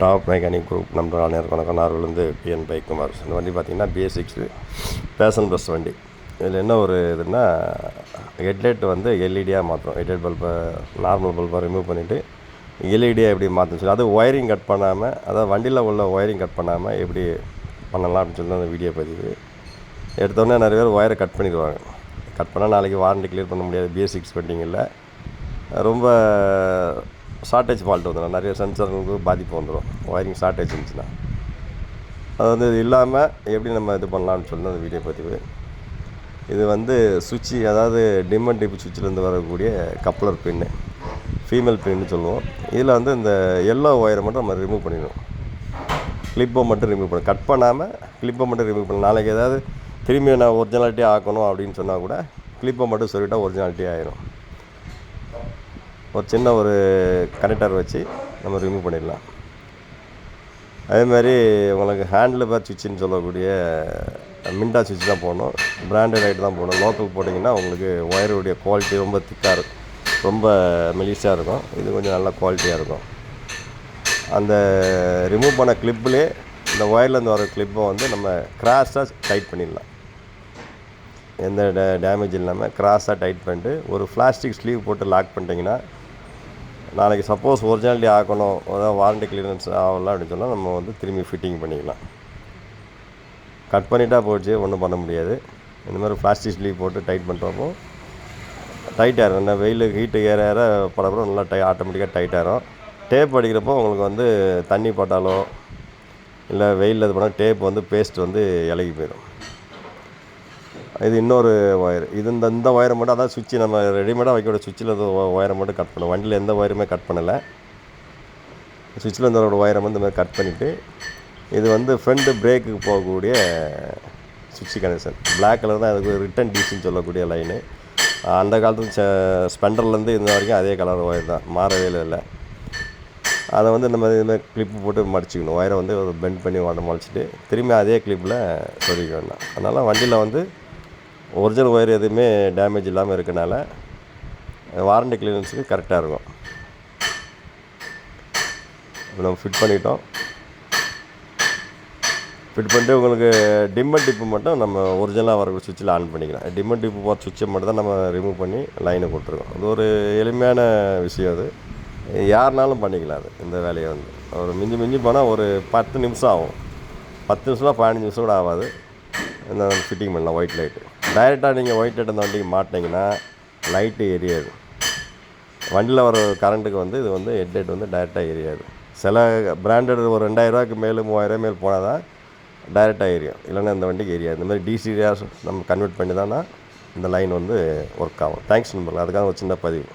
Top mechanic group number அனைவருக்கும் வணக்கம். PN bike Kumar இந்த வண்டி பார்த்தீங்கன்னா பிஎஸ் பேஷன் பஸ் வண்டி. இதில் என்ன ஒரு இதுன்னா ஹெட்லைட் வந்து எல்இடியாக மாற்றும் ஹெட்லைட் பல்பை நார்மல் பல்பை ரிமூவ் பண்ணிவிட்டு எல்இடியாக எப்படி மாற்றணும் சொல்லி அது ஒயரிங் கட் பண்ணாமல் அதாவது வண்டியில் உள்ள ஒயரிங் கட் பண்ணாமல் எப்படி பண்ணலாம் அப்படின்னு சொல்லி அந்த வீடியோ பதிவு. எடுத்தோடனே நிறைய பேர் ஒயரை கட் பண்ணிடுவாங்க. கட் பண்ணால் நாளைக்கு வாரண்டி கிளியர் பண்ண முடியாது. பிஎஸ் சிக்ஸ் வண்டிங்களில். ரொம்ப ஷார்ட்டேஜ் ஃபால்ட் வந்துடும் நிறைய சென்சர்களுக்கு பாதிப்பு வந்துடும் ஒயரிங் ஷார்ட்டேஜ் இருந்துச்சுன்னா. அது வந்து இது இல்லாமல் எப்படி நம்ம இது பண்ணலாம்னு சொல்லி அந்த வீடியோ பதிவு. இது வந்து சுவிட்சு அதாவது டிம் அண்ட் டிப் சுவிட்சிலேருந்து வரக்கூடிய கப்ளர் பின்னு ஃபீமேல் பின்னு சொல்லுவோம். இதில் வந்து இந்த எல்லோ ஒயரை மட்டும் நம்ம ரிமூவ் பண்ணிடணும். கிளிப்பை மட்டும் ரிமூவ் பண்ணும் கட் பண்ணாமல் கிளிப்பை மட்டும் ரிமூவ் பண்ணணும் நாளைக்கு ஏதாவது திரும்பி நான் ஒரிஜினாலிட்டி ஆக்கணும் அப்படின்னு சொன்னால் கூட கிளிப்பை மட்டும் சொல்லிட்டால் ஒரிஜினாலிட்டி ஆயிரும். ஒரு சின்ன ஒரு கனெக்டர் வச்சு நம்ம ரிமூவ் பண்ணிடலாம். அதே மாதிரி உங்களுக்கு ஹேண்டில் பேர் சுவிட்சுன்னு சொல்லக்கூடிய மின்டா சுவிட்ச் தான் போடணும். பிராண்டட் ஐட்டு தான் போடணும். லோக்கல் போட்டிங்கன்னா உங்களுக்கு ஒயருடைய குவாலிட்டி ரொம்ப திக்காக இருக்கும் ரொம்ப மெலிசாக இருக்கும். இது கொஞ்சம் நல்ல குவாலிட்டியாக இருக்கும். அந்த ரிமூவ் பண்ண கிளிப்லேயே இந்த ஒயர்லேருந்து வர கிளிப்பை வந்து நம்ம கிராஸாக டைட் பண்ணிடலாம். எந்த டே டேமேஜ் இல்லாமல் கிராஸாக டைட் பண்ணிட்டு ஒரு பிளாஸ்டிக் ஸ்லீவ் போட்டு லாக் பண்ணிட்டீங்கன்னா நாளைக்கு சப்போஸ் ஒரிஜினாலிட்டி ஆக்கணும் அதாவது வாரண்டி கிளியரன்ஸ் ஆகலாம் அப்படின்னு சொன்னால் நம்ம வந்து திரும்பி ஃபிட்டிங் பண்ணிக்கலாம். கட் பண்ணிட்டா போச்சு ஒன்றும் பண்ண முடியாது. இந்த மாதிரி பிளாஸ்டிக் ஸ்லீவ் போட்டு டைட் பண்ணுறப்போ டைட் ஆயிரும். இந்த வெயில் ஹீட்டு ஏற ஏற படப்படம் நல்லா டை ஆட்டோமேட்டிக்காக டைட் ஆயிரும். டேப் அடிக்கிறப்போ உங்களுக்கு வந்து தண்ணி பட்டாலோ இல்லை வெயிலில் இது பண்ணால் டேப் வந்து பேஸ்ட் வந்து இலகி போயிடும் இது இன்னொரு ஒயர் இது இந்த இந்த ஒயரை மட்டும் அதான் சுவிட்சு நம்ம ரெடிமேடாக வைக்கக்கூடிய சுவிட்சில் இந்த ஒயரை மட்டும் கட் பண்ணும் வண்டியில் எந்த ஒயருமே கட் பண்ணலை. சுவிட்சில் இருந்த ஒயரை வந்து இந்த மாதிரி கட் பண்ணிவிட்டு இது வந்து ஃப்ரெண்டு பிரேக்குக்கு போகக்கூடிய சுவிட்சு கனெக்ஷன் பிளாக் கலர் தான் அதுக்கு ரிட்டன் டிசின்னு சொல்லக்கூடிய லைனு அந்த காலத்து ஸ்பெண்டர்லேருந்து இந்த வரைக்கும் அதே கலர் ஒயர் தான். மாறவே இல்லை அதை வந்து இந்த மாதிரி இதுமாதிரி கிளிப்பு போட்டு மடிச்சிக்கணும். ஒயரை வந்து பெண்ட் பண்ணி உடம்பு மடிச்சிட்டு திரும்பி அதே கிளிப்பில் சொருகிக்க வேண்டாம் அதனால் வண்டியில் வந்து ஒரிஜினல் ஒயர் எதுவுமே டேமேஜ் இல்லாமல் இருக்கனால வாரண்டி கிளியரன்ஸுக்கு கரெக்டாக இருக்கும். இப்போ நம்ம ஃபிட் பண்ணிட்டோம். ஃபிட் பண்ணிட்டு உங்களுக்கு டிம்மர் டிப்பு மட்டும் நம்ம ஒரிஜினலாக வர சுவிட்சில் ஆன் பண்ணிக்கலாம். டிம்மர் டிப்பு போகிற சுவிட்சை மட்டும் தான் நம்ம ரிமூவ் பண்ணி லைனை கொடுத்துருக்கோம். அது ஒரு எளிமையான விஷயம் அது. யாருனாலும் பண்ணிக்கலாம் அது இந்த வேலையை வந்து. ஒரு மிஞ்சி மிஞ்சி போனால் ஒரு பத்து நிமிஷம் ஆகும். பத்து நிமிஷம் பதினஞ்சு நிமிஷம் கூட ஆகாது. இந்த ஃபிட்டிங் பண்ணலாம் ஒயிட் லைட்டு டைரெக்டாக நீங்கள் ஒயிட் எடுத்த அந்த வண்டிக்கு மாட்டினீங்கன்னா லைட்டு எரியாது. வண்டியில் வர கரண்ட்டுக்கு வந்து இது வந்து ஹெட் லைட் வந்து டைரெக்டாக எரியாது. சில பிராண்டட் ஒரு ரெண்டாயிரரூவாய்க்கு மேலே மூவாயிரம் மேல் போனால் தான் டைரெக்டாக எரியும். இல்லைன்னா இந்த வண்டிக்கு எரியாது. இந்த மாதிரி டிசிடியாக நம்ம கன்வெர்ட் பண்ணி தானே இந்த லைன் வந்து ஒர்க் ஆகும். தேங்க்ஸ் நம்பர் அதுக்காக ஒரு சின்ன பதிவு.